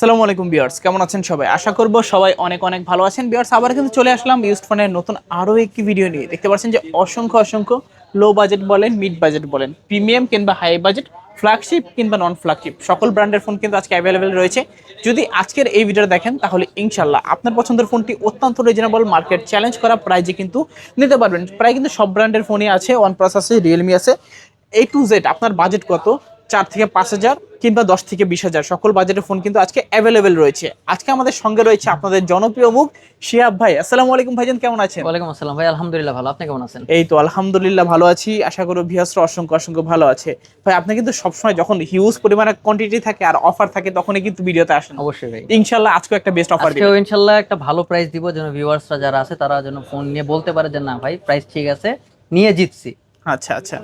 আসসালামু আলাইকুম বিয়ার্স কেমন আছেন সবাই? আশা করব সবাই অনেক অনেক ভালো আছেন। বিয়ার্স আবার কিন্তু চলে আসলাম ইউজ ফোনের নতুন আরও একটি ভিডিও নিয়ে। দেখতে পাচ্ছেন যে অসংখ্য অসংখ্য লো বাজেট বলেন মিড বাজেট বলেন প্রিমিয়াম কিংবা হাই বাজেট ফ্ল্যাগশিপ কিংবা নন ফ্ল্যাগশিপ সকল ব্র্যান্ডের ফোন কিন্তু আজকে অ্যাভেলেবেল রয়েছে। যদি আজকের এই ভিডিওটা দেখেন, তাহলে ইনশাল্লাহ আপনার পছন্দের ফোনটি অত্যন্ত রিজনেবল মার্কেট চ্যালেঞ্জ করা প্রাইজে কিন্তু নিতে পারবেন। প্রায় কিন্তু সব ব্র্যান্ডের ফোনই আছে ওয়ান প্লাস আছে রিয়েলমি আছে এ টু জেড আপনার বাজেট কত চার থেকে পাঁচ হাজার কিংবা দশ থেকে বিশ হাজার। সকল বাজেটের ফোন কিন্তু আজকে অ্যাভেলেবেল রয়েছে। আজকে আমাদের সঙ্গে রয়েছে আপনাদের জনপ্রিয় মুখ শিয়াব ভাই। আসসালামু আলাইকুম ভাইজান কেমন আছেন? ওয়ালাইকুম আসসালাম ভাই আলহামদুলিল্লাহ ভালো। আপনি কেমন আছেন? এই তো আলহামদুলিল্লাহ ভালো আছি। আশা করি ভিয়াসরা অসংখ্য অসংখ্য ভালো আছে। ভাই আপনি কিন্তু সবসময় যখন হিউজ পরিমাণে কোয়ান্টিটি থাকে আর অফার থাকে তখনই কিন্তু ভিডিওতে আসেন। অবশ্যই ভাই। ইনশাল্লাহ আজকে একটা বেস্ট অফার আজকেও ইনশাল্লাহ একটা ভালো প্রাইস দিব যেন ভিউয়ার্সরা যারা আছে তারা যেন ফোন নিয়ে বলতে পারে যে না ভাই প্রাইস ঠিক আছে নিয়ে জিতছি। আচ্ছা আচ্ছা।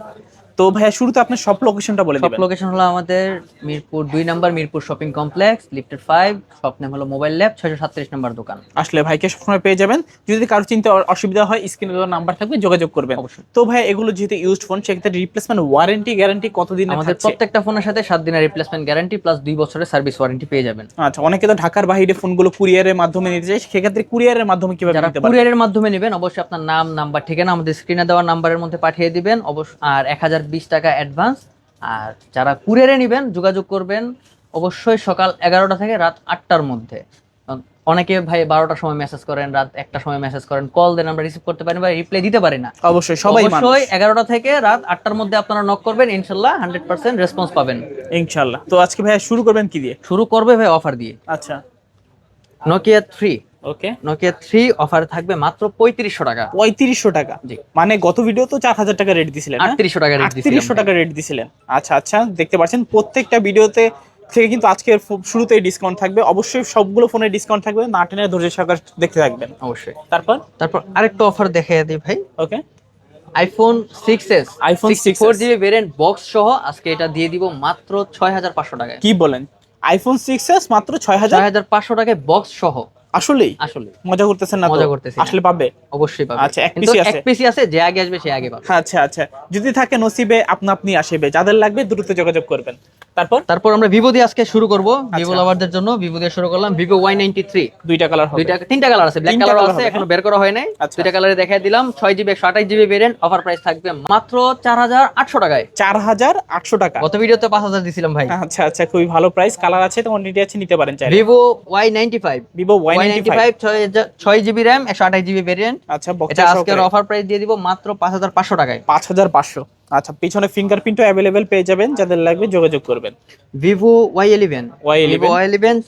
তো ভাইয়া শুরুতে আপনার সব লোকেশনটা বলে দিবেন। সব লোকেশন হলো আমাদের মিরপুর দুই number Mirpur shopping complex lifted five shop name হলো মোবাইল ল্যাব ছয়শো সাতত্রিশ নাম্বার দোকান। আসলে ভাইকে সবসময় পেয়ে যাবেন। যদি কারও চিন্তা অসুবিধা হয় স্ক্রিনে দেওয়া নাম্বার থাকবে যোগাযোগ করবেন। অবশ্যই। তো ভাই এগুলো যেহেতু ইউজড ফোন সেক্ষেত্রে রিপ্লেসমেন্ট ওয়ারেন্টি গ্যারান্টি কতদিন আমাদের প্রত্যেকটা ফোনের সাথে সাত দিনের রিপ্লেসমেন্ট গ্যারান্টি প্লাস দুই বছরের সার্ভিস ওয়ারেন্টি পেয়ে যাবেন। আচ্ছা অনেকে তো ঢাকার বাইরে ফোনগুলো কুরিয়ারের মাধ্যমে নিতে চায় সেক্ষেত্রে কুরিয়ারের মাধ্যমে কীভাবে নিতে পারবে? কুরিয়ারের মাধ্যমে নেবেন অবশ্যই আপনার নাম নাম্বার ঠিকানা আমাদের স্ক্রিনে দেওয়া নাম্বারের মধ্যে পাঠিয়ে দিবেন। অবশ্য আর এক হাজার বিশ টাকা অ্যাডভান্স আর যারা কুরিয়ারে নেবেন যোগাযোগ করবেন অবশ্যই সকাল এগারোটা থেকে রাত আটটার মধ্যে। অনেকে ভাই বারোটার সময় মেসেজ করেন রাত একটা সময় মেসেজ করেন কল দেন আমরা রিসিভ করতে পারি বা রিপ্লাই দিতে পারি না। অবশ্যই সবাই অবশ্যই এগারোটা থেকে রাত আটটার মধ্যে আপনারা নক করবেন ইনশাল্লাহ হান্ড্রেড পার্সেন্ট রেসপন্স পাবেন। ইনশাল্লাহ। তো আজকে ভাইয়া শুরু করবেন কি দিয়ে? শুরু করবে ভাই অফার দিয়ে। আচ্ছা। Nokia three okay Nokia three offer থাকবে মাত্র পঁয়ত্রিশশো টাকা। পঁয়ত্রিশশো টাকা। মানে গত ভিডিও তো চার হাজার টাকা রেট দিছিলেন হ্যাঁ? আটত্রিশশো টাকা রেট আটত্রিশশো টাকা রেট দিছিলেন। আচ্ছা আচ্ছা দেখতে পাচ্ছেন প্রত্যেকটা ভিডিওতে থেকে কিন্তু আজকের শুরুতেই ডিসকাউন্ট থাকবে। অবশ্যই সবগুলো ফোনে ডিসকাউন্ট থাকবে না টেনে ধৈর্য সহকারে দেখতে থাকবেন। অবশ্যই। তারপর? তারপর আরেকটা অফার দেখিয়ে দিই ভাই। Okay iPhone six S iPhone 6s four GB variant box সহ আজকে এটা দিয়ে দিব মাত্র ছয় হাজার পাঁচশো টাকায়। কি বলেন? আইফোন সিক্স এস মাত্র ছয় হাজার? ছয় হাজার পাঁচশো টাকায় বক্স সহ। আসলেই? আসলে মজা করতেছেন না মজা করতেছি না। আসলে পাবে? অবশ্যই পাবে। আচ্ছা, এক কিন্তু PC এক পিসি আছে যে আগে আসবে সে আগে পাবে। আচ্ছা আচ্ছা। যদি থাকে নসিবে আপনা আপনি আসবে। যাদের লাগবে দ্রুত যোগাযোগ করবেন। তারপর? তারপর আমরা ভিভো দিয়ে আজকে শুরু করব। আচ্ছা। ভিভো লাভারদের জন্য ভিভো দিয়ে শুরু করলাম। ভিভো ওয়াই নাইনটি থ্রি দুইটা কালার দুইটা তিনটা কালার আছে। ব্ল্যাক কালার আছে এখনও বের করা হয় নাই। আচ্ছা। দুইটা কালারে দেখাই দিলাম। ছয় জিবি একশো আঠাশ জিবি ভেরিয়েন্ট অফার প্রাইস থাকবে মাত্র চার হাজার আটশো টাকায়। চার হাজার আটশো টাকা। গত ভিডিওতে পাঁচ হাজার দিছিলাম ভাই। আচ্ছা আচ্ছা খুবই ভালো প্রাইস কালার আছে তো কোয়ান্টিটি আছে নিতে পারেন Vivo Y ninety five Vivo Y Y ninety ninety five five ছয় জিবি র্যাম একশো আঠাশ জিবি ভেরিয়েন্ট আচ্ছা এটা আজকের অফার প্রাইস দিয়ে দিব মাত্র টাকায়। আচ্ছা পিছনে ফিঙ্গারপ্রিন্টও অ্যাভেলেবেল পেয়ে যাবেন যাদের লাগবে যোগাযোগ করবেন। Vivo Y eleven Y11 Vivo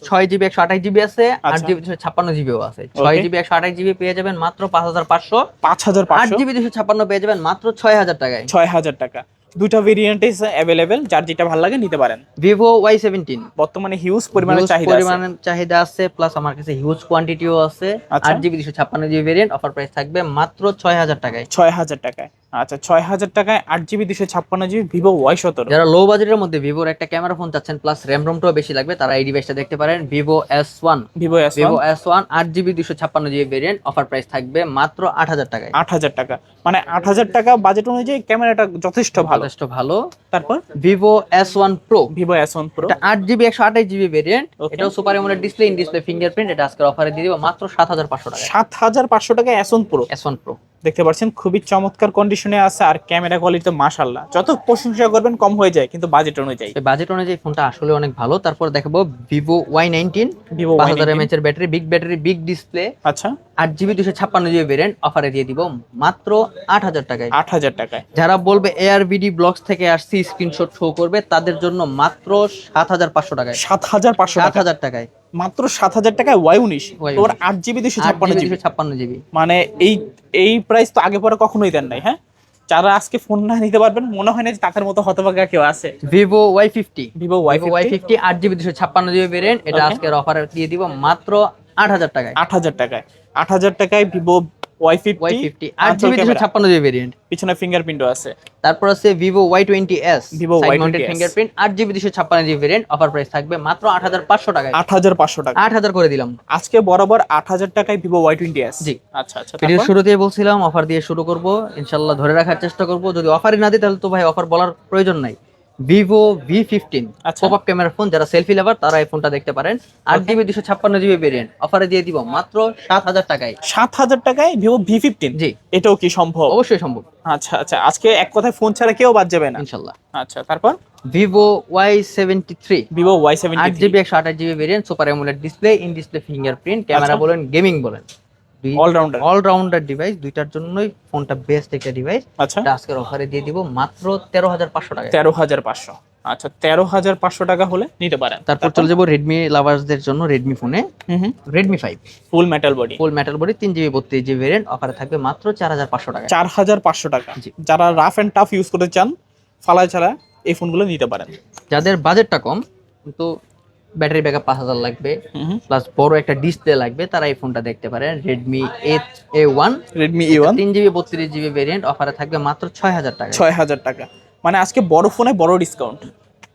ছয় জিবি একশো আঠাশ জিবি আছে আট আচ্ছা। জিবি দুশো ছাপ্পান্ন জিবিও আছে। ছয় জিবি একশো আঠাশ জিবি পেয়ে যাবেন মাত্র পাঁচ হাজার পাঁচশো। পাঁচ হাজার আট পাঁচশো জিবি দুশো ছাপ্পান্ন পেয়ে যাবেন মাত্র ছয় হাজার টাকায়। ছয় হাজার টাকা। দুইটা ভেরিয়েন্টে অ্যাভেলেবেল যার যেটা ভালো লাগে নিতে পারেন। ভিভো ওয়াই সেভেন্টিন বর্তমানে হিউজ পরিমাণে চাহিদা আছে। পরিমাণের চাহিদা আছে প্লাস আমার কাছে হিউজ কোয়ান্টিটিও আছে। আচ্ছা। আট জিবি দুশো ছাপ্পান্ন জিবি ভেরিয়েন্ট অফার প্রাইস থাকবে মাত্র ছয় হাজার টাকায়। ছয় হাজার টাকায়। আচ্ছা ছয় হাজার টাকায় আট জিবি দুশো ছাপ্পান্ন জিবি ভিভো ওয়াই সতেরো। যারা লো বাজেটের মধ্যে ভিভোর একটা ক্যামেরা ফোন চাচ্ছেন প্লাস র্যাম রোমটাও বেশি লাগবে তারা এই ডিভাইসটা দেখতে পারেন Vivo S one Vivo S Vivo S one আট জিবি দুশো ছাপ্পান্ন জিবি ভেরিয়েন্ট অফার প্রাইস থাকবে মাত্র আট হাজার টাকায়। আট হাজার টাকা। মানে আট হাজার টাকা বাজেট অনুযায়ী ক্যামেরাটা যথেষ্ট ভালো। যথেষ্ট ভালো। তারপর? Vivo S one pro Vivo S one pro আট জিবি একশো আঠাশ জিবি ভেরিয়েন্ট. এটাও super AMOLED display in display fingerprint এটা আজকের অফারে দিয়ে দিব মাত্র সাত হাজার পাঁচশো টাকা সাত হাজার পাঁচশো টাকা S one pro S one pro দেখতে পাচ্ছেন খুবই চমৎকার কন্ডিশনে আছে আর ক্যামেরা কোয়ালিটি তো মাশাল্লাহ যত প্রশংসা করবেন কম হয়ে যায় কিন্তু বাজেট অনুযায়ী। বাজেট অনুযায়ী ফোনটা আসলে অনেক ভালো। তারপর দেখাবো ভিভো ওয়াই নাইনটিন ভিভো পাঁচ হাজার এমএচ এর battery big battery big display আচ্ছা। আট জিবি দুশো ছাপ্পান্ন জিবি ভেরিয়েন্ট অফারে দিয়ে দিব মাত্র আট হাজার টাকায়। আট হাজার টাকায়। যারা বলবে এআর বিডি ব্লগস থেকে আসছি স্ক্রিনশট শো করবে তাদের জন্য মাত্র সাত হাজার পাঁচশো টাকায়। সাত হাজার পাঁচশো সাত হাজার টাকায়। মাত্র সাত হাজার টাকায় ওয়াই উনিশ Y19 তোর আট জিবি দুশো ছাপ্পান্ন জিবি ছাপ্পান্ন জিবি মানে এই এই প্রাইস তো আগে পরে কখনোই দেন নাই হ্যাঁ? যারা আজকে ফোন না নিতে পারবেন মনে হয় না যে তাদের মতো হতভাগা কেউ আছে। Vivo Y fifty Vivo Y Y fifty আট জিবি দুশো ছাপ্পান্ন জিবি ভেরিয়েন্ট এটা. আজকের অফার দিয়ে দিব মাত্র আট হাজার টাকায়। আট হাজার টাকায়। আট হাজার টাকায় Vivo Y Y fifty fifty আট জিবি দুশো ছাপ্পান্ন জিবি ভেরিয়েন্ট পিছনে ফিঙ্গারপ্রিন্টও আছে। তারপর আছে Vivo Y twenty S Vivo Y20s fingerprint আট জিবি দুশো ছাপ্পান্ন জিবি ভেরিয়েন্ট অফার প্রাইস থাকবে মাত্র আট হাজার পাঁচশো টাকায়। আট হাজার পাঁচশো টাকা। আট হাজার করে দিলাম। আজকে বরাবর আট হাজার টাকায় Vivo Y twenty S G. আচ্ছা আচ্ছা তারপর? শুরুতেই বলছিলাম অফার দিয়ে শুরু করব। ইনশাল্লাহ ধরে রাখার চেষ্টা করব। যদি অফারই না দিই তাহলে তো ভাই অফার বলার প্রয়োজন নাই। Vivo V fifteen. Pop up camera phone যারা সেলফি লাভার তারা এই ফোনটা দেখতে পারেন। আট জিবি দুশো ছাপ্পান্ন জিবি ভেরিয়েন্ট অফারে দিয়ে দিব মাত্র সাত হাজার টাকায়। সাত হাজার টাকায় ভিভো ভি ফিফটিন জি। এটাও কি সম্ভব? অবশ্যই সম্ভব। আচ্ছা আচ্ছা আজকে এক কথায় ফোন ছাড়া কেউ বাদ যাবে না। ইনশাল্লাহ। আচ্ছা তারপর? Vivo Y seventy three Vivo Y আট সেভেন্টি জিবি একশো আঠাশ GB variant super AMOLED display in display fingerprint camera. বলেন গেমিং বলেন। অলরাউন্ডার অলরাউন্ডার ডিভাইস দুইটার জন্যই ফোনটা বেস্ট একটা ডিভাইস আচ্ছা। আজকের অফারে দিয়ে দিব মাত্র তেরো হাজার পাঁচশো টাকা তেরো হাজার পাঁচশো। আচ্ছা তেরো হাজার পাঁচশো টাকা হলে নিতে পারেন। তারপর চলে যাব রেডমি লাভার্সদের জন্য রেডমি ফোনে Redmi five full metal body full metal body তিন জিবি বত্রিশ জিবি ভেরিয়েন্ট অফারে থাকবে মাত্র চার হাজার পাঁচশো টাকা চার হাজার পাঁচশো টাকা। যারা রাফ অ্যান্ড টাফ ইউজ করতে চান ফালায় ছাড়া এই ফোনগুলো নিতে পারেন। যাদের বাজেটটা কম কিন্তু ব্যাটারি ব্যাকআপ পাঁচ হাজার লাগবে। প্লাস বড় একটা ডিসপ্লে লাগবে তারা এই ফোনটা দেখতে পারেন Redmi eight A one Redmi A one তিন জিবি বত্রিশ জিবি ভেরিয়েন্ট অফারে থাকবে মাত্র ছয় হাজার টাকা ছয় হাজার টাকা। মানে আজকে বড় ফোনে বড় ডিসকাউন্ট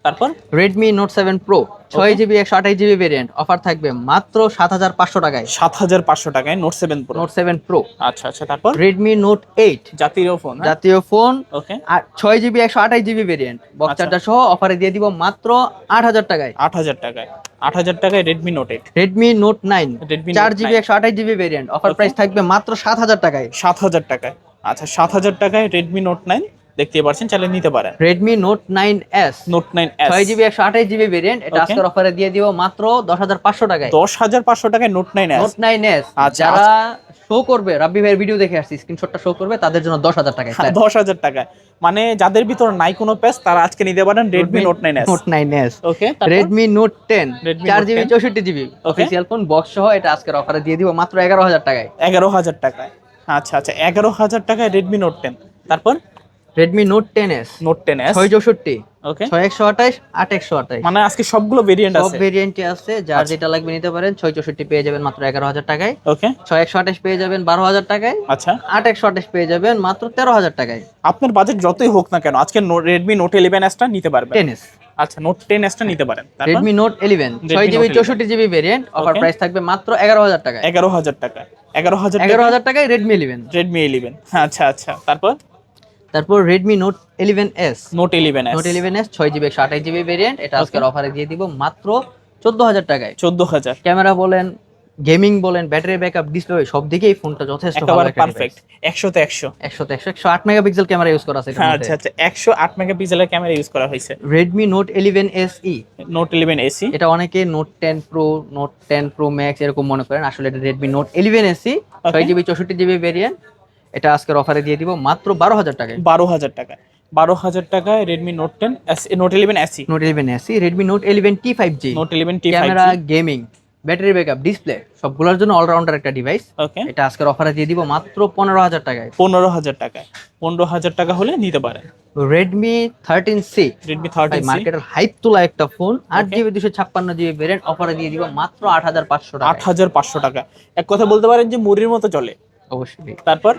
তারপর? রেডমি নোট সেভেন প্রো ছয় জিবি একশো আঠাশ জিবি ভেরিয়েন্ট অফার থাকবে মাত্র সাত হাজার পাঁচশো টাকায়। সাত হাজার পাঁচশো টাকায় note seven pro note seven pro আচ্ছা আচ্ছা তারপর? রেডমি নোট এইট জাতীয় ফোন জাতীয় ফোন ওকে আর ছয় জিবি একশো আঠাশ জিবি ভেরিয়েন্ট বক্স। চার্জার সহ অফারে দিয়ে দিব মাত্র আট হাজার টাকায়। আট হাজার টাকায়। আট হাজার টাকায় Redmi note eight Redmi note nine Redmi চার Note জিবি 9 একশো আঠাশ জিবি ভেরিয়েন্ট অফার প্রাইস থাকবে মাত্র সাত হাজার টাকায়। সাত হাজার টাকায়। আচ্ছা সাত হাজার টাকায় রেডমি নোট নাইন দেখতে পারছেন চাইলে নিতে পারেন। Redmi note nine S note nine ছয় জিবি একশো আঠাশ জিবি ভেরিয়েন্ট এটা আজকের অফারে দিয়ে দিব মাত্র দশ হাজার পাঁচশো টাকায়। দশ হাজার পাঁচশো টাকায় note nine note nine S আচ্ছা, যারা শো করবে রাব্বি ভাইয়ের ভিডিও দেখে আসছি স্ক্রিনশটটা শো করবে তাদের জন্য দশ হাজার টাকায় দশ হাজার টাকায়। মানে যাদের ভিতর নাই কোনো প্যাচ তারা আজকে নিতে পারেন nine S note nine S okay Redmi note ten Redmi Note GB 10 চৌষট্টি জিবি অফিসিয়াল ফোন বক্স সহ এটা আজকের অফারে দিয়ে দিব মাত্র এগারো হাজার টাকায়। এগারো হাজার টাকায়। আচ্ছা আচ্ছা এগারো হাজার টাকায় রেডমি নোট টেন তারপর? Redmi note ten S note ten S ছয় চৌষট্টি ওকে ছয় একশো আঠাশ আট একশো আঠাশ। মানে আজকে সবগুলো ভেরিয়েন্ট সব আছে। ভেরিয়েন্টে আছে যার আচ্ছা। যেটা লাগবে নিতে পারেন ছয় চৌষট্টি পেয়ে যাবেন মাত্র এগারো হাজার টাকায়। ওকে ছয় একশো আঠাশ পেয়ে যাবেন বারো হাজার টাকায়। আচ্ছা। আট একশো আঠাশ পেয়ে যাবেন মাত্র তেরো হাজার টাকায়। আপনার বাজেট যতই হোক না কেন আজকে রেডমি নোট ইলেভেন এসটা নিতে পারবেন। টেন এস আচ্ছা নোট টেন এসটা নিতে পারেন। রেডমি নোট ইলেভেন ছয় জিবি চৌষট্টি জিবি ভেরিয়েন্ট অফার প্রাইস থাকবে মাত্র এগারো হাজার টাকা এগারো হাজার টাকা এগারো হাজার এগারো হাজার টাকায় রেডমি ইলেভেন রেডমি ইলেভেন আচ্ছা আচ্ছা। তারপর? তারপর Redmi note eleven S note eleven note eleven S ছয় জিবি একশো আঠাশ জিবি ভেরিয়েন্ট এটা আজকের অফারে দিয়ে দিব মাত্র চোদ্দ হাজার টাকায়। চোদ্দ হাজার ক্যামেরা বলেন গেমিং বলেন ব্যাটারি ব্যাকআপ ডিসপ্লে সব দিকেই ফোনটা যথেষ্ট ভালো একেবারে পারফেক্ট একশোতে একশো। একশো একশো একশো আট মেগাপিক্সেল ক্যামেরা ইউজ করা আছে আচ্ছা আচ্ছা একশো আট মেগাপিক্সেলের ক্যামেরা ইউজ করা হয়েছে। Redmi note eleven S E note eleven SE এটা অনেকে note ten pro note ten pro max এরকম মনে করেন। আসলে এটা রেডমি নোট ইলেভেন এসি ছয় জিবি চৌষট্টি জিবি ভেরিয়েন্ট এটা আজকের অফারে দিয়ে দিব মাত্র বারো হাজার টাকায়। বারো হাজার টাকায়। বারো হাজার টাকায় Redmi note ten note eleven SE note eleven SE Redmi note eleven T five G note eleven T camera gaming battery backup display সবগুলোর জন্য অলরাউন্ডার একটা ডিভাইস ওকে এটা আজকের অফারে দিয়ে দিব মাত্র পনেরো হাজার টাকায়। পনেরো হাজার টাকায়। পনেরো হাজার টাকা হলে নিতে পারেন। Redmi thirteen C Redmi thirty মার্কেটের হাইপ তোলা একটা ফোন আট. জিবি দুশো ছাপ্পান্ন জিবি ভেরিয়েন্ট অফারে দিয়ে দিব মাত্র আট হাজার পাঁচশো আট টাকা আট হাজার পাঁচশো টাকা। এক কথা বলতে পারেন যে মুড়ির মতো চলে। অবশ্যই। তারপর?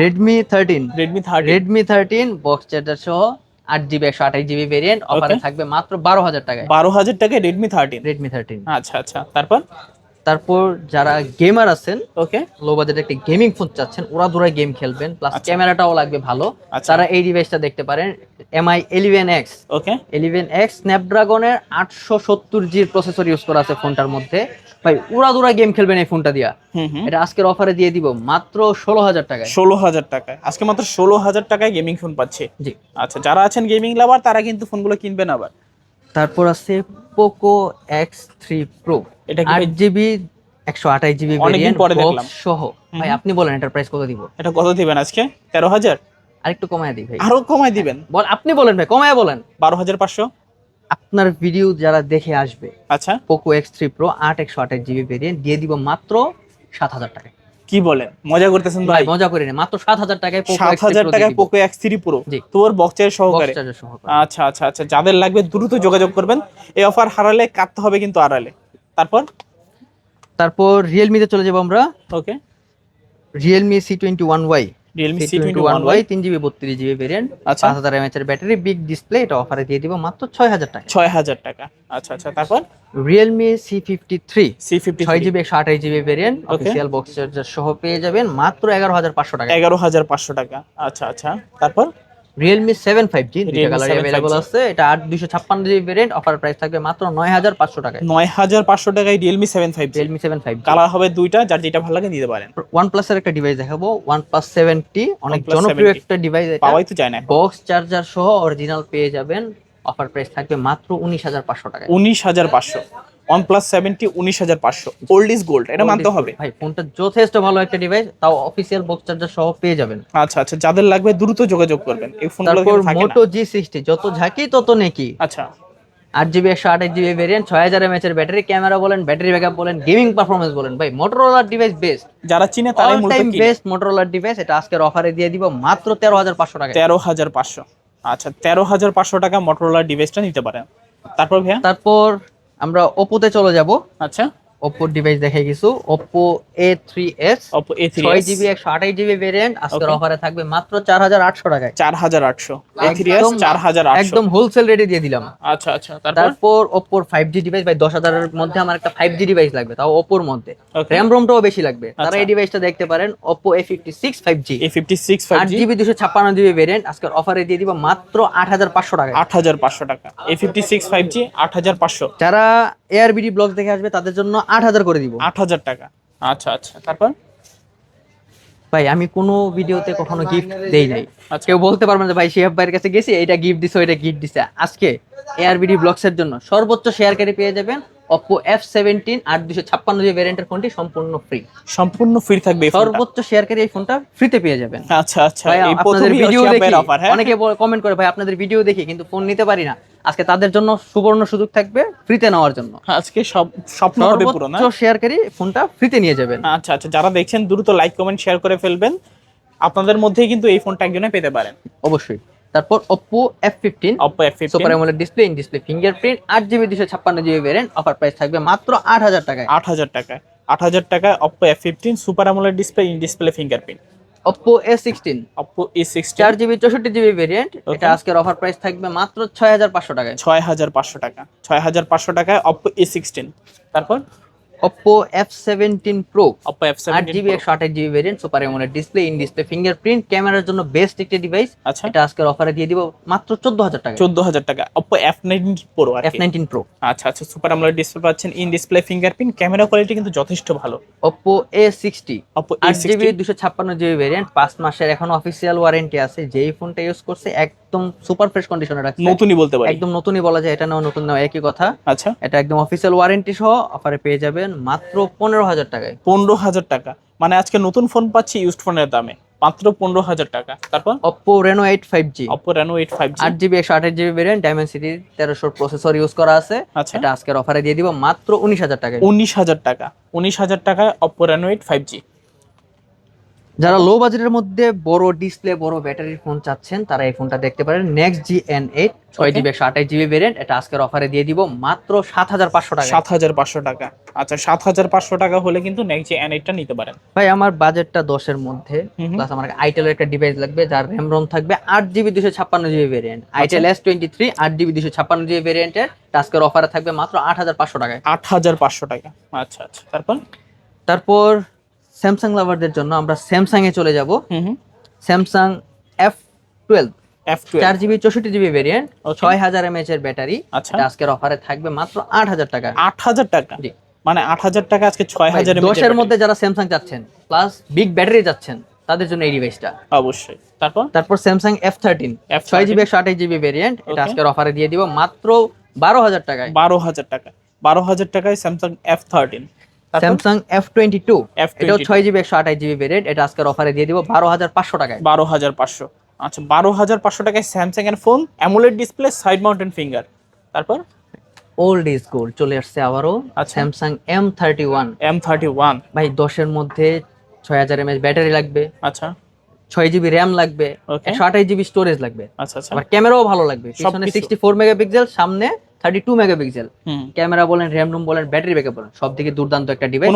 Redmi thirteen Redmi thirty Redmi thirteen box charger সহ আট জিবি একশো আঠাশ জিবি ভেরিয়েন্ট অফারে. থাকবে মাত্র বারো হাজার টাকায়। বারো হাজার টাকায় রেডমি থার্টিন রেডমি থার্টিন আচ্ছা আচ্ছা। তারপর? তারপর যারা গেমার আছেন ওকে লো বাজেট একটা গেমিং ফোন চাচ্ছেন ওরা দূরে গেম খেলবেন প্লাস আচ্ছা। ক্যামেরাটাও লাগবে ভালো। আচ্ছা। তারা এই ডিভাইসটা দেখতে পারেন Mi eleven X okay eleven X স্ন্যাপড্রাগনের আটশো সত্তর জির প্রসেসর ইউজ করা আছে ফোনটার মধ্যে। ভাই উড়া দুরা গেম খেলবেন এই ফোনটা দিয়া। এটা আজকের অফারে দিয়ে দিব মাত্র ষোলো হাজার টাকায়। ষোলো হাজার টাকায়। আজকে মাত্র ষোলো হাজার টাকায় গেমিং ফোন পাচ্ছে। জি। আচ্ছা যারা আছেন গেমিং লাভার তারা কিন্তু ফোনগুলো কিনবেন আবার। তারপর আছে পোকো এক্স থ্রি প্রো এটা আট জিবি একশো আঠাশ জিবি অনেকদিন পরে দেখলাম। সহ। ভাই আপনি বলেন এটার প্রাইস কত দিব? এটা কত দিবেন আজকে? তেরো হাজার? আরেকটু কমায় দিই ভাই। আরও কমায় দিবেন? বল আপনি বলেন ভাই কমায় বলেন। বারো হাজার পাঁচশো? আপনার ভিডিও যারা দেখে আসবে আচ্ছা। পোকো এক্স থ্রি প্রো আট একশো আঠাশ জিবি ভেরিয়েন্ট দিয়ে দিব মাত্র সাত হাজার টাকায়। কি বলেন? মজা করতেছেন ভাই। মজা করে নে মাত্র সাত হাজার টাকায় সাত হাজার টাকায় পোকো এক্স থ্রি প্রো। তোর বক্সের সহকারে? আচ্ছা আচ্ছা আচ্ছা যাদের লাগবে দ্রুত যোগাযোগ করবেন। এই অফার হারালে কাটতে হবে কিন্তু আড়ালে। তারপর? তারপর রিয়েলমিতে চলে যাব আমরা। Okay Realme C twenty one Y তিন জিবি বত্রিশ জিবি ভেরিয়েন্ট আচ্ছা। পাঁচ হাজার এমএচ এর ব্যাটারি বিগ ডিসপ্লে এটা অফারে দিয়ে দিব মাত্র ছয় হাজার টাকা। ছয় হাজার টাকা। আচ্ছা আচ্ছা তারপর? ছয় জিবি একশো আঠাশ GB variant official box charger সহ পেয়ে যাবেন মাত্র এগারো হাজার পাঁচশো টাকা। এগারো হাজার পাঁচশো টাকা। আচ্ছা আচ্ছা তারপর? রিয়েলমি সেভেন ফাইভ জি দুইটা কালার অ্যাভেলেবল আছে এটা আট দুশো ছাপ্পান্ন জিবি ভেরিয়েন্ট অফার প্রাইস থাকবে মাত্র নয় হাজার পাঁচশো টাকায়। নয় হাজার পাঁচশো টাকায় Realme seven five Realme seven five colour হবে দুইটা যার যেটা ভালো লাগে নিতে পারেন। ওয়ান প্লাসের একটা ডিভাইস দেখাবো ওয়ান প্লাস সেভেন্টি অনেক জনপ্রিয় একটা ডিভাইস পাওয়াই তো যায় না বক্স চার্জার সহ অরিজিনাল পেয়ে যাবেন অফার প্রাইস থাকবে মাত্র উনিশ হাজার পাঁচশো টাকায়। উনিশ হাজার পাঁচশো। উনিশ হাজার পাঁচশো। ওল্ড ইজ গোল্ড এটা মানতে হবে। ভাই ফোনটা যথেষ্ট ভালো একটা ডিভাইস তাও অফিসিয়াল বক্স চার্জার সহ পেয়ে যাবেন। আচ্ছা আচ্ছা যাদের লাগবে দ্রুত যোগাযোগ করবেন। এই ফোনগুলো কিন্তু থাকে না। জি সিক্সটি যত ঝাঁকি তত নেকি। আচ্ছা। আট জিবি একশো আঠাশ জিবি ভেরিয়েন্ট ছয় হাজার এমএচ এর ব্যাটারি ক্যামেরা বলেন ব্যাটারি ব্যাকআপ বলেন গেমিং পারফরমেন্স বলেন। ভাই মোটরোলার ডিভাইস বেস্ট যারা চিনে তারাই মূলত টাইম বেস্ট মোটরোলার ডিভাইস এটা আজকের অফারে দিয়ে দিব মাত্র তেরো হাজার পাঁচশো টাকা তেরো হাজার পাঁচশো। আচ্ছা তেরো হাজার পাঁচশো টাকা মোটরোলা ডিভাইসটা নিতে পারেন। তারপর ভাইয়া? তারপর আমরা ওপোতে চলে যাব। আচ্ছা। ওপোর ডিভাইস দেখে কিছু Oppo A three S Oppo A three ছয় জিবি একশো আঠাশ জিবি ভেরিয়েন্ট আজকের. অফারে থাকবে মাত্র চার হাজার আটশো টাকায়। চার হাজার আটশো। চার হাজার একদম হোলসেল রেটে দিয়ে দিলাম। আচ্ছা আচ্ছা তারপর? ওপোর ফাইভ জি ডিভাইস ভাই দশ হাজারের মধ্যে আমার একটা ফাইভ জি ডিভাইস লাগবে তাও ওপোর মধ্যে. র্যাম রোমটাও বেশি লাগবে। তারা আচ্ছা। এই ডিভাইসটা দেখতে পারেন Oppo A fifty six five G A fifty six five আট জিবি দুশো ছাপ্পান্ন জিবি ভেরিয়েন্ট আজকের অফারে দিয়ে দিব মাত্র আট হাজার পাঁচশো টাকা আট হাজার পাঁচশো টাকা। A fifty six five G আট হাজার পাঁচশো। যারা এআরবিডি ব্লগ দেখে আসবে তাদের জন্য আট হাজার করে দিব। আট হাজার টাকা। আচ্ছা আচ্ছা। তারপর? ভাই আমি কোনো ভিডিওতে কখনো গিফট দেই নাই। আচ্ছা। কেউ বলতে পারবেন যে ভাই শিহাব ভাইয়ের কাছে গেছি এটা গিফট দিছে ওইটা গিফট দিছে। আজকে এআরবিডি ব্লগস এর জন্য সর্বোচ্চ শেয়ারকারী পেয়ে যাবেন Oppo F17 আট দুশো ছাপ্পান্ন জিবি ভ্যারিয়েন্টের ফোনটি সম্পূর্ণ ফ্রি সম্পূর্ণ ফ্রি থাকবে এই ফোনটা। সর্বোচ্চ শেয়ারকারী এই ফোনটা ফ্রিতে পেয়ে যাবেন। আচ্ছা আচ্ছা। আপনাদের ভিডিও দেখি। হ্যাঁ? অনেকে কমেন্ট করে ভাই আপনাদের ভিডিও দেখি কিন্তু ফোন নিতে পারি না। আজকে তাদের জন্য সুবর্ণ সুযোগ থাকবে ফ্রিতে নেওয়ার জন্য। আজকে সব স্বপ্ন হবে পুরো না? শেয়ারকারী ফোনটা ফ্রিতে নিয়ে যাবেন। আচ্ছা আচ্ছা যারা দেখছেন দ্রুত লাইক কমেন্ট শেয়ার করে ফেলবেন। আপনাদের মধ্যেই কিন্তু এই ফোনটা একজনে পেতে পারেন। অবশ্যই। তারপর Oppo F15 Oppo F super AMOLED display in display fingerprint আট জিবি দুশো ছাপ্পান্ন জিবি ভ্যারিয়েন্ট অফার প্রাইস থাকবে মাত্র আট হাজার টাকায়। আট হাজার টাকায়। আট হাজার টাকায় অপো এফ ফিফটিন সুপার আমলের display in display fingerprint Oppo A16 Oppo E sixty চার জিবি চৌষট্টি জিবি ভ্যারিয়েন্ট Okay. এটা আজকের অফার প্রাইস থাকবে মাত্র ছয় হাজার পাঁচশো টাকায়। ছয় হাজার পাঁচশো টাকা। ছয় হাজার পাঁচশো টাকায় অপো ই সিক্সটিন তারপর? Oppo F17 Pro. জিবি একশো আঠাশ GB variant super AMOLED display in display fingerprint ক্যামেরার জন্য বেস্ট একটি ডিভাইস আচ্ছা। এটা আজকের অফারে দিয়ে দিব মাত্র চোদ্দ হাজার টাকা চোদ্দ হাজার টাকা। অপো এফ নাইনটিন প্রো আর এফ কি। নাইনটিন প্রো আচ্ছা আচ্ছা সুপার আমলের ডিসপ্লে পাচ্ছেন in display fingerprint camera quality কিন্তু যথেষ্ট ভালো। Oppo A60 অপো ই আট জিবি সিক্সটি দুশো ছাপ্পান্ন জিবি ভ্যারিয়েন্ট পাঁচ মাসের এখন অফিসিয়াল ওয়ারেন্টি আছে। যেই ফোনটা ইউজ করছে একদম সুপার ফ্রেশ কন্ডিশনে রাখছে। নতুনই বলতে পারি। একদম নতুনই বলা যায় এটা নাও নতুন নাও একই কথা। আচ্ছা। এটা একদম অফিসিয়াল ওয়ারেন্টি সহ অফারে পেয়ে যাবেন। মাত্র পনেরো হাজার টাকায়। পনেরো হাজার টাকা। মানে আজকে নতুন ফোন পাচ্ছি ইউজড ফোনের দামে। মাত্র পনেরো হাজার টাকা। তারপর? Oppo Reno eight five G Oppo Reno eight five আট জিবি একশো আঠাশ জিবি ভ্যারিয়েন্ট ডাইমেন্সিটি তেরোশোর প্রসেসর ইউজ করা আছে। আচ্ছা। এটা আজকের অফারে দিয়ে দিব মাত্র উনিশ হাজার টাকা উনিশ হাজার টাকা। উনিশ হাজার টাকায় Oppo Reno eight five G যারা লো বাজেটের মধ্যে বড় ডিসপ্লে বড় ব্যাটারির ফোন চাচ্ছেন তারা এই ফোনটা দেখতে পারেন। নেক্সট জি এন এইট ছয় জিবি একশো আঠাশ জিবি ভ্যারিয়েন্ট এটা আজকের অফারে দিয়ে দিব মাত্র সাত হাজার পাঁচশো টাকা সাত হাজার পাঁচশো টাকা। আচ্ছা সাত হাজার পাঁচশো টাকা হলে কিন্তু নেক্সট জি এন এইটটা নিতে পারেন। ভাই আমার বাজেটটা দশের মধ্যে। প্লাস আমার আইটেলের একটা ডিভাইস লাগবে যার র্যাম রোম থাকবে আট জিবি দুশো ছাপ্পান্ন জিবি ভ্যারিয়েন্ট আচ্ছা। আইটেল এস টোয়েন্টি থ্রি আট জিবি দুশো ছাপ্পান্ন জিবি ভ্যারিয়েন্টের আজকের অফারে থাকবে মাত্র আট হাজার পাঁচশো টাকায়। আট হাজার পাঁচশো টাকা। আচ্ছা আচ্ছা। তারপর? তারপর স্যামসাং লাভারদের জন্য আমরা স্যামসাং এ চলে যাব। স্যামসাং এফ টুয়েলভ এফ চার জিবি চৌষট্টি জিবি ভ্যারিয়েন্ট ছয় হাজার এমএচ এর ব্যাটারি আচ্ছা। আজকের অফারে থাকবে মাত্র আট হাজার টাকা। আট হাজার টাকা। মানে আট হাজার টাকা আজকে ছয় হাজার দশের মধ্যে যারা স্যামসাং চাচ্ছেন প্লাস বিগ ব্যাটারি যাচ্ছেন তাদের জন্য এই ডিভাইসটা অবশ্যই। তারপর? তারপর স্যামসাং এফ থার্টিন F13 ছয় জিবি একশো আঠাশ জিবি ভ্যারিয়েন্ট এটা আজকের অফারে দিয়ে দিব মাত্র বারো হাজার টাকায়। বারো হাজার টাকা বারো হাজার টাকায় Samsung F thirteen Samsung F twenty two F22 এটাও ছয় জিবি একশো আঠাশ জিবি ভ্যারিয়েন্ট এটা আজকের অফারে দিয়ে দিব বারো হাজার পাঁচশো টাকায়। বারো হাজার পাঁচশো। আচ্ছা বারো হাজার পাঁচশো টাকায় স্যামসাং এর phone AMOLED display side mountain finger তারপর? ওল্ড ইজ গোল্ড চলে আসছে আবারও। Samsung M thirty one M thirty one ভাই দশের মধ্যে ছয় হাজার এমএচ ব্যাটারি লাগবে। আচ্ছা। ছয় জিবি র্যাম লাগবে। একশো আঠাশ জিবি স্টোরেজ লাগবে। আচ্ছা আচ্ছা। ক্যামেরাও ভালো লাগবে। পিছনে সিক্সটি ফোর মেগাপিক্সেল সামনে থার্টি টু মেগাপিক্সেল ক্যামেরা বলেন র্যাম রুম বলেন ব্যাটারি ব্যাকআপ বলেন সব দিকে দুর্দান্ত একটা ডিভাইস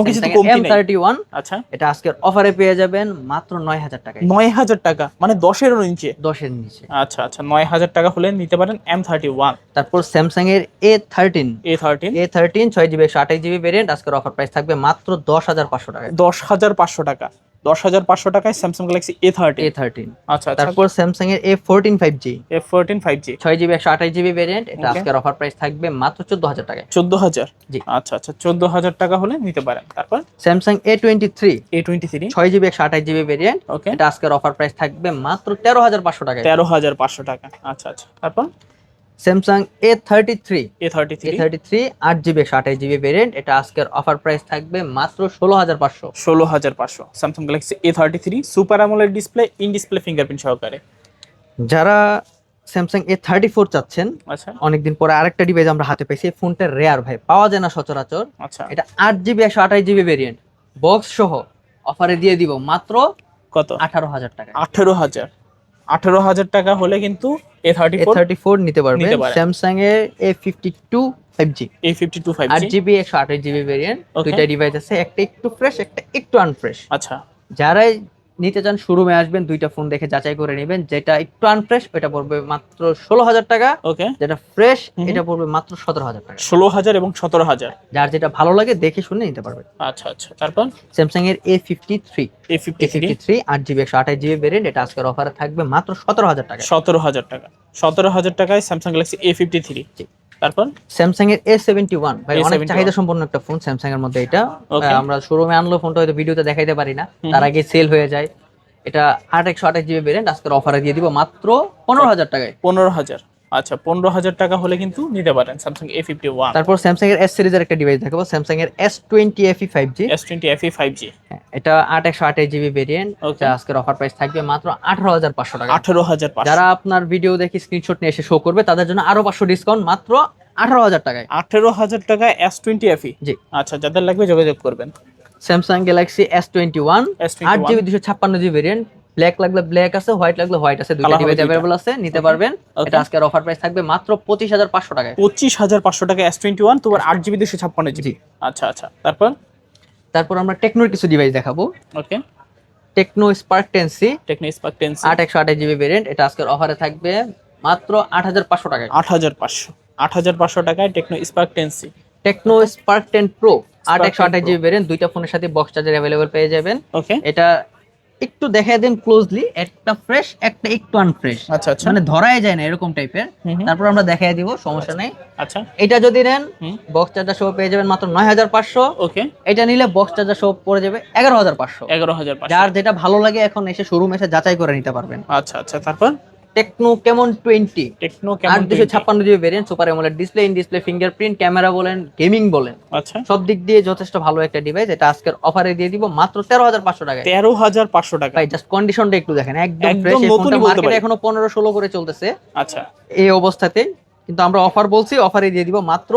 এম থার্টি ওয়ান আচ্ছা। এটা আজকের অফারে পেয়ে যাবেন মাত্র নয় হাজার টাকায়। নয় হাজার টাকা মানে দশেরও নিচে। দশের নিচে। আচ্ছা আচ্ছা নয় হাজার টাকা হলে নিতে পারেন এম থার্টি ওয়ান তারপর স্যামসাং এর A thirteen A thirteen A thirteen ছয় জিবি একশো আঠাশ জিবি ভেরিয়েন্ট আজকের অফার প্রাইস থাকবে মাত্র দশ হাজার পাঁচশো টাকায়। দশ হাজার পাঁচশো টাকা। দশ হাজার পাঁচশো টাকায় Samsung Galaxy A thirty A thirteen আচ্ছা তারপর স্যামসাং এর A fourteen five G F fourteen five G ছয় জিবি একশো আঠাশ জিবি ভেরিয়েন্ট এটা আজকের অফার প্রাইস থাকবে মাত্র চোদ্দ হাজার টাকায়। চোদ্দ হাজার। জি। আচ্ছা আচ্ছা চোদ্দ হাজার টাকা হলে নিতে পারেন। তারপর? Samsung A twenty three A twenty three ছয় জিবি একশো আঠাশ জিবি ভেরিয়েন্ট ওকে এটা আজকের অফার প্রাইস থাকবে মাত্র তেরো হাজার পাঁচশো টাকায়। তেরো হাজার পাঁচশো টাকা। আচ্ছা আচ্ছা। তারপর? Samsung A thirty three A thirty three thirty three আট জিবি একশো আঠাশ জিবি ভেরিয়েন্ট এটা আজকের অফার প্রাইস থাকবে মাত্র ষোলো হাজার পাঁচশো। ষোলো হাজার পাঁচশো। Samsung Galaxy A thirty three super AMOLED display in display fingerprint সহকারে। যারা স্যামসাং এ থার্টি ফোর চাচ্ছেন আচ্ছা। অনেকদিন পরে আরেকটা ডিভাইস আমরা হাতে পেয়েছি এই ফোনটা রেয়ার ভাই পাওয়া যায় না সচরাচর। আচ্ছা। এটা আট জিবি একশো আঠাশ জিবি ভেরিয়েন্ট বক্স সহ অফারে দিয়ে দিব মাত্র কত? আঠারো হাজার টাকা। আঠেরো হাজার। আঠেরো হাজার টাকা হলে কিন্তু এ থার্টি থার্টি ফোর নিতে পারবেন। স্যামসাং এর A fifty two five G A fifty two five আট জিবি একশো আঠাশ জিবি ভেরিয়েন্ট. দুইটা ডিভাইস আছে একটা একটু ফ্রেশ একটা একটু আনফ্রেশ আচ্ছা। যারাই নিতে চান শোরুমে আসবেন দুইটা ফোন দেখে যাচাই করে নেবেন। যেটা একটু আনফ্রেশ ওটা পড়বে মাত্র ষোলো হাজার টাকা। ওকে। যেটা ফ্রেশ এটা পড়বে মাত্র সতেরো হাজার টাকা। ষোলো হাজার এবং সতেরো হাজার যার যেটা ভালো লাগে দেখে শুনে নিতে পারবে আচ্ছা আচ্ছা। তারপর? স্যামসাং এর A fifty three A fifty three three আট জিবি একশো আঠাশ জিবি ভেরিয়েন্ট এটা আজকের অফারে থাকবে মাত্র সতেরো হাজার টাকা। সতেরো হাজার টাকা। সতেরো হাজার টাকায় Samsung Galaxy A fifty three. তারপর? স্যামসাং এর এ সেভেন্টি ওয়ান ভাই অনেক A71 চাহিদা সম্পন্ন একটা ফোন স্যামসাং এর মধ্যে এটা। আমরা শোরুমে আনলো ফোনটা হয়তো ভিডিওতে দেখাইতে পারি না। তার আগে সেল হয়ে যায়। এটা আট একশো আঠাশ জিবি ভেরিয়েন্ট আজকের অফারে দিয়ে দিব মাত্র পনেরো হাজার টাকায়। পনেরো হাজার। আচ্ছা পনেরো হাজার টাকা হলে কিন্তু নিতে পারেন স্যামসাং এ ফিফটি ওয়ান তারপর স্যামসাং এর এস সিরিজের একটা ডিভাইস দেখাবো। স্যামসাং এর S twenty FE five G S twenty F E five G এটা আট একশো আঠাশ জিবি ভেরিয়েন্ট Okay. আজকের অফার প্রাইস থাকবে মাত্র আঠারো হাজার পাঁচশো টাকা। আঠেরো হাজার যারা আপনার ভিডিও দেখে স্ক্রিনশট নিয়ে এসে শো করবে তাদের জন্য আরও পাঁচশো ডিসকাউন্ট মাত্র আঠারো হাজার টাকায়। আঠেরো হাজার টাকা S twenty F E G. আচ্ছা যাদের লাগবে যোগাযোগ করবেন। Samsung Galaxy S twenty one S21 আট জিবি দুশো ছাপ্পান্ন জিবি ভেরিয়েন্ট ব্ল্যাক লাগলে ব্ল্যাক আছে হোয়াইট লাগলে হোয়াইট আছে দুটো ডিভাইস। অ্যাভেলেবল আছে নিতে পারবেন। এটা আজকের অফার প্রাইস থাকবে মাত্র পঁচিশ হাজার পাঁচশো টাকায়। পঁচিশ হাজার পাঁচশো টাকা এস টোয়েন্টি ওয়ান তোমার আট জিবি দুশো ছাপ্পান্ন জিবি জি। আচ্ছা আচ্ছা। তারপর? তারপর আমরা টেকনোর কিছু ডিভাইস দেখাবো। Okay Tecno Spark ten C Tecno Spark ten আট একশো আঠাশ জিবি ভেরিয়েন্ট এটা আজকের অফারে থাকবে মাত্র আট হাজার পাঁচশো টাকায়। আট হাজার পাঁচশো। আট হাজার পাঁচশো টাকায় Tecno Spark ten C Tecno Spark ten pro আট একশো 10 আঠাশ। জিবি ভেরিয়েন্ট দুইটা ফোনের সাথে বক্স চার্জার অ্যাভেলেবল পেয়ে যাবেন। ওকে এটা একটু দেখাই দেন ক্লোজলি একটা ফ্রেশ একটা একটু আনফ্রেশ আচ্ছা আচ্ছা। মানে ধরাই যায় না এরকম টাইপের। তারপর আমরা দেখাই দিব সমস্যা নেই। আচ্ছা। এটা যদি নেন বক্স চার্জার সহ পেয়ে যাবেন মাত্র নয় হাজার পাঁচশো। ওকে। এটা নিলে বক্স চার্জার সহ পড়ে যাবে এগারো হাজার পাঁচশো। এগারো হাজার যার যেটা ভালো লাগে এখন এসে শোরুম এসে যাচাই করে নিতে পারবেন। আচ্ছা আচ্ছা তারপর? টেকনো কেমন টোয়েন্টি টেকনো কেমন দুশো ছাপ্পান্ন GB variant super AMOLED display in display fingerprint camera বলেন গেমিং বলেন। আচ্ছা। সব দিক দিয়ে যথেষ্ট ভালো একটা ডিভাইস এটা আজকের অফারে দিয়ে দিব মাত্র তেরো হাজার পাঁচশো টাকা তেরো হাজার পাঁচশো টাকা। ভাই জাস্ট কন্ডিশনটা একটু দেখেন একদম একদম ফ্রেশ ফোনটা মার্কেটে এখনও পনেরো ষোলো করে চলতেছে। আচ্ছা। এই অবস্থাতে কিন্তু আমরা অফার বলছি অফারে দিয়ে দিব মাত্র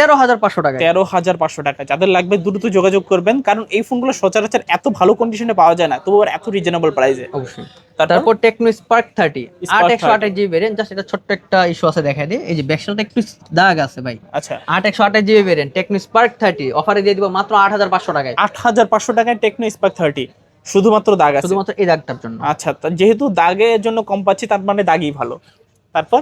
তেরো হাজার পাঁচশো টাকায়। তেরো হাজার পাঁচশো টাকা যাদের লাগবে দ্রুত যোগাযোগ করবেন কারণ এই ফোনগুলো সচরাচর এত ভালো কন্ডিশনে পাওয়া যায় না তবু এত রিজনেবল প্রাইসে অবশ্যই। তারপর? টেকনো স্পার্ক থার্টি আট একশো আঠাশ জিবি ভেরিয়েন্ট জাস্ট এটা ছোট্ট একটা ইস্যু আছে দেখা দিয়ে এই যে ব্যাকসালটা একটু দাগ আছে ভাই। আচ্ছা। আট একশো আঠাশ GB variant Tecno Spark thirty অফারে দিয়ে দিব মাত্র আট হাজার পাঁচশো টাকায়। আট হাজার পাঁচশো টাকায় টেকনো স্পার্ক থার্টি শুধুমাত্র দাগ আছে। শুধুমাত্র এই দাগটার জন্য। আচ্ছা যেহেতু দাগের জন্য কম পাচ্ছি তার মানে দাগই ভালো। তারপর?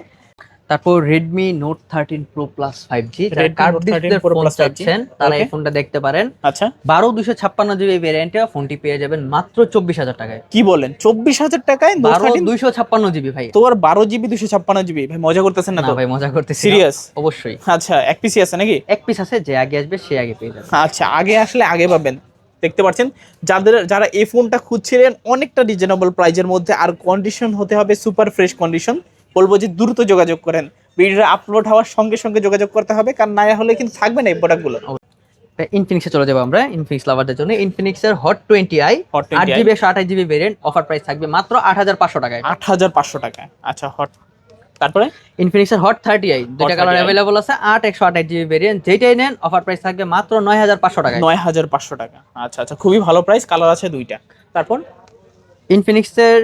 তারপর Redmi Note thirteen pro plus five G Redmi curve Note 13 display phone চাচ্ছেন তারা এই ফোনটা দেখতে পারেন। আচ্ছা। বারো দুশো ছাপ্পান্ন জিবি ভেরিয়েন্টে ফোনটি পেয়ে যাবেন মাত্র চব্বিশ হাজার টাকায়। কি বলেন? চব্বিশ হাজার টাকায় Note বারো 13 দুইশো ছাপ্পান্ন জিবি ভাই। তোমার বারো জিবি দুশো ছাপ্পান্ন জিবি ভাই মজা করতেছেন না তো? ভাই মজা করতেছি না। সিরিয়াস অবশ্যই। আচ্ছা এক পিসি আছে নাকি? এক পিস আছে যে আগে আসবে সে আগে পেয়ে যাবে। আচ্ছা আগে আসলে আগে পাবেন। দেখতে পাচ্ছেন যাদের যারা এই ফোনটা খুঁজছিলেন অনেকটা রিজনেবল প্রাইজের মধ্যে আর কন্ডিশন হতে হবে সুপার ফ্রেশ কন্ডিশন বলব যে দ্রুত যোগাযোগ করেন। ভিডিওটা আপলোড হওয়ার সঙ্গে সঙ্গে যোগাযোগ করতে হবে কারণ না হলে কিন্তু থাকবে না এই প্রোডাক্টগুলো ইনফিনিক্সে চলে যাব আমরা ইনফিনিক্স লাভারদের জন্য। ইনফিনিক্স এর হট টোয়েন্টি আই আট জিবি একশো আঠাশ জিবি ভেরিয়েন্ট অফার প্রাইস থাকবে মাত্র আট হাজার পাঁচশো টাকায়। আট হাজার পাঁচশো টাকা। আচ্ছা হট তারপরে? ইনফিনিক্স এর হট থার্টি আই দুইটা কালার অ্যাভেলেবল আছে আট একশো আঠাশ জিবি ভেরিয়েন্ট যেটাই নেন অফার প্রাইস থাকবে মাত্র নয় হাজার পাঁচশো টাকায়। নয় হাজার পাঁচশো টাকা। আচ্ছা আচ্ছা খুবই ভালো প্রাইস কালার আছে দুইটা। তারপর? ইনফিনিক্স এর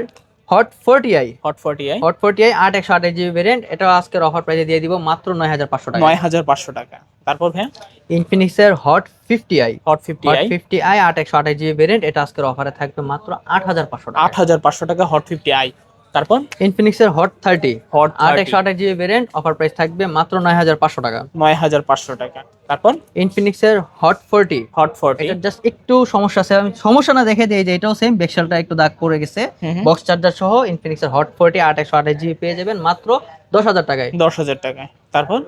Hot forty I Hot forty I Hot forty I আট একশো আঠাশ জিবি ভেরিয়েন্ট এটা আজকের অফার প্রাইসে দিয়ে দিব মাত্র নয় হাজার পাঁচশো টাকা। নয় হাজার পাঁচশো টাকা। তারপর ভাই ইনফিনিক্সের Hot fifty I Hot fifty I fifty I আট একশো আঠাশ জিবি ভেরিয়েন্ট এটা আজকের অফারে থাকবে মাত্র আট হাজার পাঁচশো আট হাজার পাঁচশো টাকা হট ফিফটি আই তারপর? ইনফিনিক্সের হট থার্টি হট আট একশো আঠাশ জিবি ভ্যারিয়েন্ট অফার প্রাইস থাকবে মাত্র নয় হাজার পাঁচশো টাকা। নয় হাজার পাঁচশো টাকা। তারপর? ইনফিনিক্সের Hot forty Hot forty just একটু সমস্যা আছে। আমি সমস্যা না দেখে দিই যে এটাও সেম বেক্সেলটা একটু দাগ পড়ে গেছে। বক্স চার্জার সহ ইনফিনিক্সের হট ফোরটি আট একশো আঠাশ জিবি পেয়ে যাবেন মাত্র দশ হাজার টাকায়। দশ হাজার টাকায়। তারপর?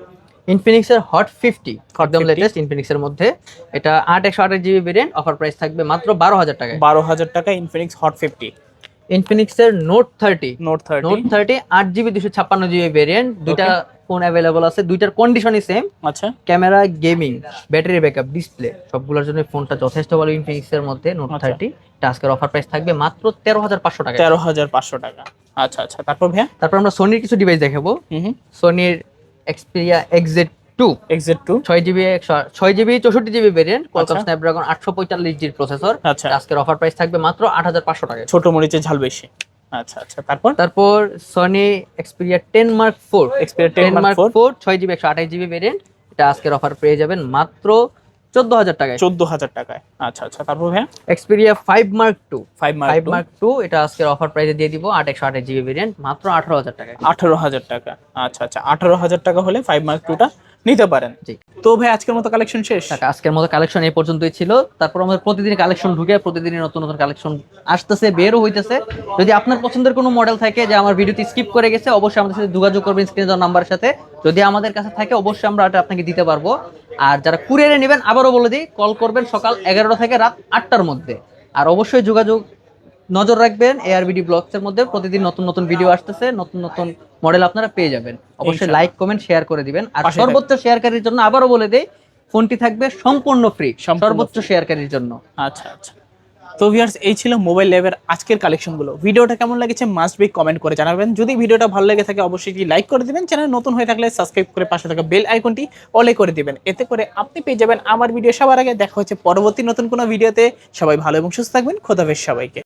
ইনফিনিক্সের হট ফিফটি একদম 50 লেটেস্ট ইনফিনিক্সের মধ্যে। এটা আট একশো আঠাশ জিবি ভেরিয়েন্ট অফার প্রাইস থাকবে মাত্র বারো হাজার টাকায়। বারো হাজার টাকা Infinix hot fifty ইনফিনিক্সের Note thirty Note thirty Note thirty আট জিবি দুশো ছাপ্পান্ন জিবি ভেরিয়েন্ট দুইটা ফোন অ্যাভেলেবল আছে দুইটার কন্ডিশনই সেম আচ্ছা। Camera gaming battery backup display সবগুলোর জন্য ফোনটা যথেষ্ট ভালো ইনফিনিক্স এর মধ্যে নোট। থার্টি আজকের অফার প্রাইস থাকবে মাত্র তেরো হাজার পাঁচশো টাকা। তেরো হাজার পাঁচশো টাকা। আচ্ছা আচ্ছা। তারপর ভাইয়া? তারপর আমরা সোনির কিছু ডিভাইস দেখাবো। সোনির Xperia XZ two XZ two ছয় জিবি একশো ছয় জিবি চৌষট্টি জিবি ভেরিয়েন্ট আচ্ছা। স্ন্যাপড্রাগন আটশো পঁয়তাল্লিশ জির প্রসেসর আচ্ছা। আজকের অফার প্রাইস থাকবে মাত্র আট হাজার পাঁচশো টাকা। ছোট মরিচের ঝাল বেশি। আচ্ছা আচ্ছা। তারপর? তারপর Sony Xperia ten Mark four 10 ten Mark four ছয় জিবি একশো আঠাশ জিবি ভেরিয়েন্ট এটা আজকের অফার পেয়ে যাবেন মাত্র চোদ্দ হাজার টাকায়। চোদ্দ হাজার টাকায়। আচ্ছা আচ্ছা। তারপর ভাইয়া? Xperia five Mark two five five Mark two এটা আজকের অফার প্রাইসে দিয়ে দিব আট একশো আঠাশ জিবি ভেরিয়েন্ট মাত্র আঠারো হাজার টাকায়। আঠারো হাজার টাকা। আচ্ছা আচ্ছা। আঠারো হাজার টাকা হলে ফাইভ মার্ক টুটা নিতে পারেন। জি। তো ভাই আজকের মতো কালেকশন শেষ? আজকের মতো কালেকশন এই পর্যন্তই ছিল। তারপর আমাদের প্রতিদিন কালেকশন ঢুকে প্রতিদিনই নতুন নতুন কালেকশন আসতেছে বেরও হইতেছে। যদি আপনার পছন্দের কোনো মডেল থাকে যে আমার ভিডিওতে স্কিপ করে গেছে অবশ্যই আমাদের সাথে যোগাযোগ করবেন স্ক্রিনে দেওয়া নাম্বারের সাথে। যদি আমাদের কাছে থাকে অবশ্যই আমরা এটা আপনাকে দিতে পারব। আর যারা কুরিয়ারে নেবেন আবারও বলে দিই কল করবেন সকাল এগারোটা থেকে রাত আটটার মধ্যে। আর অবশ্যই যোগাযোগ নজর রাখবেন এআরবিডি ব্লগস এর মধ্যে প্রতিদিন নতুন নতুন ভিডিও আসতেছে নতুন নতুন মডেল আপনারা পেয়ে যাবেন। অবশ্যই লাইক কমেন্ট শেয়ার করে দিবেন। আর সর্বোচ্চ শেয়ারকারীর জন্য আবারও বলে দেই ফোনটি থাকবে সম্পূর্ণ ফ্রি সর্বোচ্চ শেয়ারকারীর জন্য। আচ্ছা আচ্ছা। তো ভিউয়ার্স এই ছিল মোবাইল ল্যাবের আজকের কালেকশনগুলো ভিডিওটা কেমন লেগেছে মাস্ট বি কমেন্ট করে জানাবেন। যদি ভিডিওটা ভালো লেগে থাকে অবশ্যই লাইক করে দিবেন। চ্যানেল নতুন হয়ে থাকলে সাবস্ক্রাইব করে পাশে থাকা বেল আইকনটি অলে করে দিবেন। এতে করে আপনি পেয়ে যাবেন আমার ভিডিও সবার আগে। দেখা হচ্ছে পরবর্তী নতুন কোনো ভিডিওতে সবাই ভালো এবং সুস্থ থাকবেন। খোদাফেজ সবাইকে।